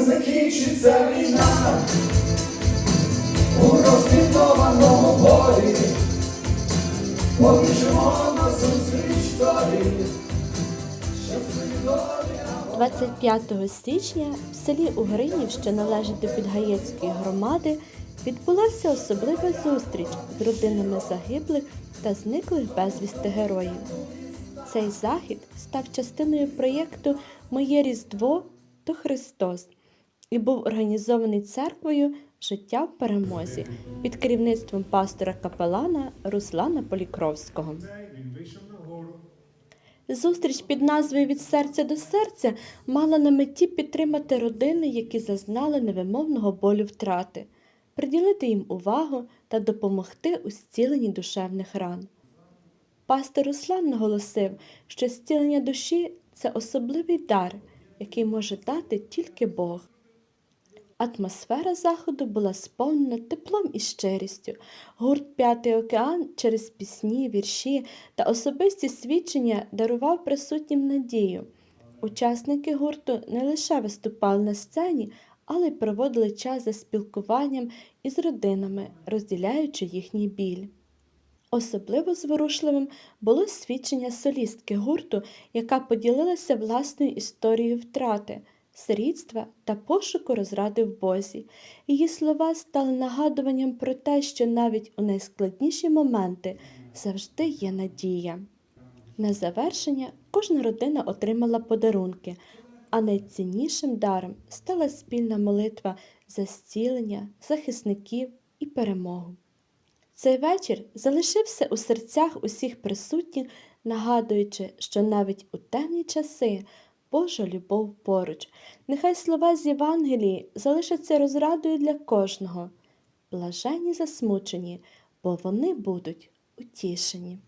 закінчиться війна у розмінованому полі, побіжимо на зустріч долі 25 січня в селі Угринів, що належить до Підгаєцької громади, відбулася особлива зустріч з родинами загиблих та зниклих безвісти героїв. Цей захід став частиною проєкту Моє Різдво то Христос і був організований церквою Життя в перемозі під керівництвом пастора капелана Руслана Полікровського. Зустріч під назвою Від серця до серця мала на меті підтримати родини, які зазнали невимовного болю втрати, приділити їм увагу та допомогти у зціленні душевних ран. Пастор Руслан наголосив, що зцілення душі це особливий дар, який може дати тільки Бог. Атмосфера заходу була сповнена теплом і щирістю. Гурт П'ятий океан через пісні, вірші та особисті свідчення дарував присутнім надію. Учасники гурту не лише виступали на сцені, але й проводили час за спілкуванням із родинами, розділяючи їхній біль. Особливо зворушливим було свідчення солістки гурту, яка поділилася власною історією втрати, сирітства та пошуку розради в Бозі. Її слова стали нагадуванням про те, що навіть у найскладніші моменти завжди є надія. На завершення кожна родина отримала подарунки, а найціннішим даром стала спільна молитва за зцілення, захисників і перемогу. Цей вечір залишився у серцях усіх присутніх, нагадуючи, що навіть у темні часи Божа любов поруч. Нехай слова з Євангелії залишаться розрадою для кожного. Блаженні засмучені, бо вони будуть утішені.